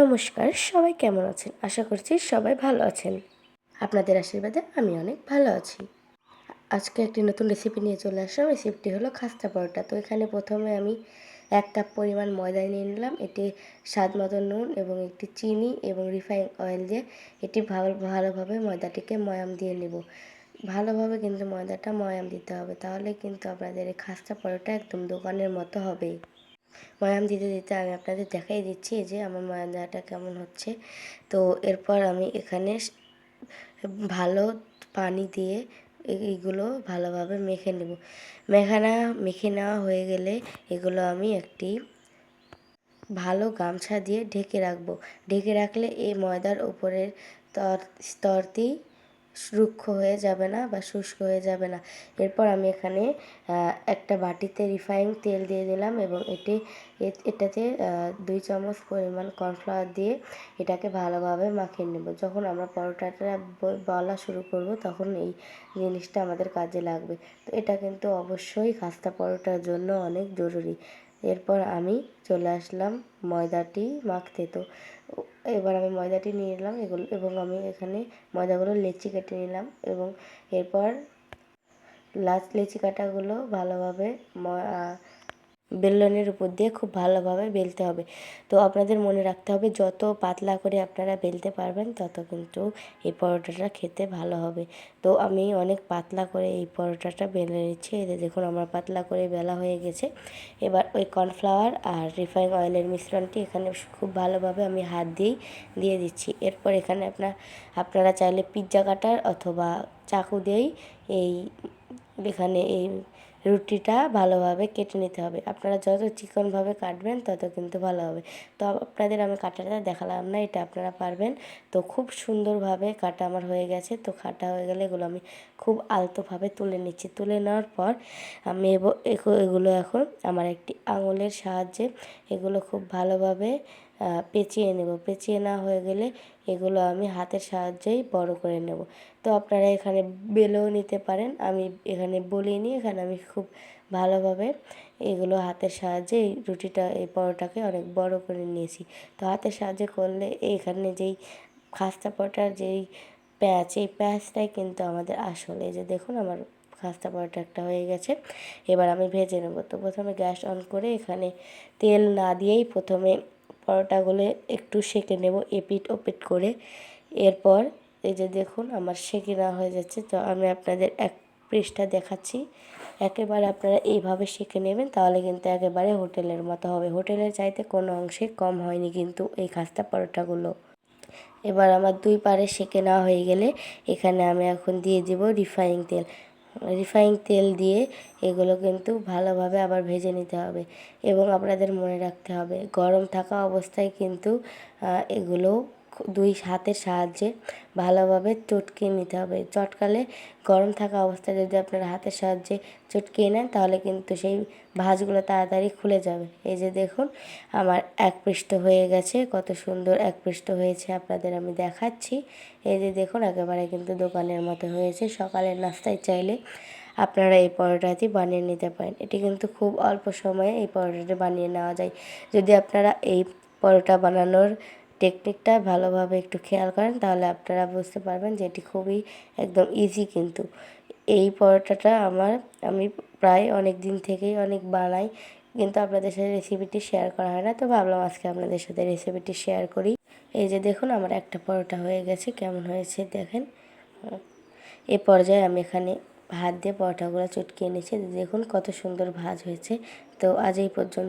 নমস্কার, সবাই কেমন আছেন? আশা করছি সবাই ভালো আছেন। আপনাদের আশীর্বাদে আমি অনেক ভালো আছি। আজকে একটি নতুন রেসিপি নিয়ে চলে আসলাম। রেসিপিটি হলো খাস্তা পরোটা। তো এখানে প্রথমে আমি এক কাপ পরিমাণ ময়দা নিয়ে নিলাম। এটি স্বাদ মতো নুন এবং একটি চিনি এবং রিফাইন অয়েল দিয়ে এটি ভালো, ভালোভাবে ময়দাটিকে ময়াম দিয়ে নেব। ভালোভাবে কিন্তু ময়দাটা ময়াম দিতে হবে। তাহলে কিন্তু আপনাদের এই খাস্তা পরোটা একদম দোকানের মতো হবে। ময়াম দিতে দিতে আমি আপনাদের দেখাই দিচ্ছি যে আমার ময়াম দেওয়াটা কেমন হচ্ছে। তো এরপর আমি এখানে ভালো পানি দিয়ে এইগুলো ভালোভাবে মেখে নেব। মেখানা, মেখে নেওয়া হয়ে গেলে এগুলো আমি একটি ভালো গামছা দিয়ে ঢেকে রাখব। ঢেকে রাখলে এই ময়দার স্তর স্তরটি রুক্ষ হয়ে যাবে না বা শুষ্ক হয়ে যাবে না। এরপর আমি এখানে একটা বাটিতে রিফাইন তেল দিয়ে দিলাম এবং এটি এটাতে দুই চামচ পরিমাণ কর্নফ্লাওয়ার দিয়ে এটাকে ভালোভাবে মাখিয়ে নেব। যখন আমরা পরোটাটা বলা শুরু করব তখন এই জিনিসটা আমাদের কাজে লাগবে। তো এটা কিন্তু অবশ্যই খাস্তা পরোটার জন্য অনেক জরুরি। এরপর আমি চলে আসলাম ময়দাটি মাখতে। তো এবার আমি ময়দাটি নিয়ে নিলাম এগুলো এবং আমি এখানে ময়দাগুলো লেচি কেটে নিলাম এবং এরপর লাস্ট লেচি কাটাগুলো ভালোভাবে বেলনের উপর দিয়ে খুব ভালোভাবে বেলতে হবে। তো আপনাদের মনে রাখতে হবে, যত পাতলা করে আপনারা বেলতে পারবেন, তত কিন্তু এই পরোটাটা খেতে ভালো হবে। তো আমি অনেক পাতলা করে এই পরোটাটা বেলে নিচ্ছি। এতে দেখুন আমার পাতলা করে বেলা হয়ে গেছে। এবার ওই কর্নফ্লাওয়ার আর রিফাইন অয়েলের মিশ্রণটি এখানে খুব ভালোভাবে আমি হাত দিয়েই দিয়ে দিচ্ছি। এরপর এখানে আপনার, আপনারা চাইলে পিৎজা কাটার অথবা চাকু দিয়েই এই এখানে এই রুটিটা ভালোভাবে কেটে নিতে হবে। আপনারা যত চিকনভাবে কাটবেন, তত কিন্তু ভালো হবে। তো আপনাদের আমি কাটাটা দেখালাম না, এটা আপনারা পারবেন। তো খুব সুন্দরভাবে কাটা আমার হয়ে গেছে। তো কাটা হয়ে গেলে এগুলো আমি খুব আলতোভাবে তুলে নিচ্ছি। তুলে নেওয়ার পর আমি এগুলো এখন আমার একটি আঙুলের সাহায্যে এগুলো খুব ভালোভাবে পেঁচিয়ে নেব। পেঁচিয়ে না হয়ে গেলে এগুলো আমি হাতের সাহায্যেই বড় করে নেব। তো আপনারা এখানে বেলেও নিতে পারেন। আমি এখানে বলিনি এখানে আমি খুব ভালোভাবে এগুলো হাতের সাহায্যে এই রুটিটা, এই পরোটাকে অনেক বড় করে নিয়েছি। তো হাতের সাহায্যে করলে এখানে যেই খাস্তা পরোটার যেই প্যাঁচ, এই প্যাঁচটাই কিন্তু আমাদের আসল। এই যে দেখুন আমার খাস্তা পরোটা একটা হয়ে গেছে। এবার আমি ভেজে নেব। তো প্রথমে গ্যাস অন করে এখানে তেল না দিয়েই প্রথমে পরোটাগুলো একটু সেঁকে নেব এপিট ওপিট করে। এরপর এই যে দেখুন আমার সেঁকে নেওয়া হয়ে যাচ্ছে, তো আমি আপনাদের এক পৃষ্ঠা দেখাচ্ছি। একেবারে আপনারা এইভাবে সেঁকে নেবেন তাহলে কিন্তু একেবারে হোটেলের মতো হবে। হোটেলের চাইতে কোনো অংশে কম হয়নি কিন্তু এই খাস্তা পরোটাগুলো এবার আমার দুই পারে সেঁকে নেওয়া হয়ে গেলে এখানে আমি এখন দিয়ে দিব রিফাইন তেল। রিফাইন তেল দিয়ে এগুলো কিন্তু ভালোভাবে আবার ভেজে নিতে হবে এবং আপনাদের মনে রাখতে হবে, গরম থাকা অবস্থায় কিন্তু এগুলো দুই হাতের সাহায্যে ভালোভাবে চটকিয়ে নিতে হবে। চটকালে গরম থাকা অবস্থায় যদি আপনারা হাতের সাহায্যে চটকিয়ে নেন, তাহলে কিন্তু সেই ভাঁজগুলো তাড়াতাড়ি খুলে যাবে। এই যে দেখুন, আমার এক পৃষ্ঠ হয়ে গেছে। কত সুন্দর এক পৃষ্ঠ হয়েছে আপনাদের আমি দেখাচ্ছি। এই যে দেখুন, একেবারে কিন্তু দোকানের মতো হয়েছে। সকালের নাস্তায় চাইলে আপনারা এই পরোটাটি বানিয়ে নিতে পারেন। এটি কিন্তু খুব অল্প সময়ে এই পরোটাটি বানিয়ে নেওয়া যায়। যদি আপনারা এই পরোটা বানানোর টেকনিকটা ভালোভাবে একটু খেয়াল করেন, তাহলে আপনারা বুঝতে পারবেন যে এটি খুবই একদম ইজি কিন্তু। এই পরোটাটা আমার, আমি প্রায় অনেক দিন থেকেই অনেক বানাই, কিন্তু আপনাদের সাথে রেসিপিটি শেয়ার করা হয় না, তো ভাবলাম আজকে আপনাদের সাথে রেসিপিটি শেয়ার করি। এই যে দেখুন, আমার একটা পরোটা হয়ে গেছে, কেমন হয়েছে দেখেন। এ পর্যায়ে আমি এখানে হাত দিয়ে পরোটাগুলো চটকিয়ে নিয়েছি, দেখুন কত সুন্দর ভাজ হয়েছে, তো আজ এই পর্যন্ত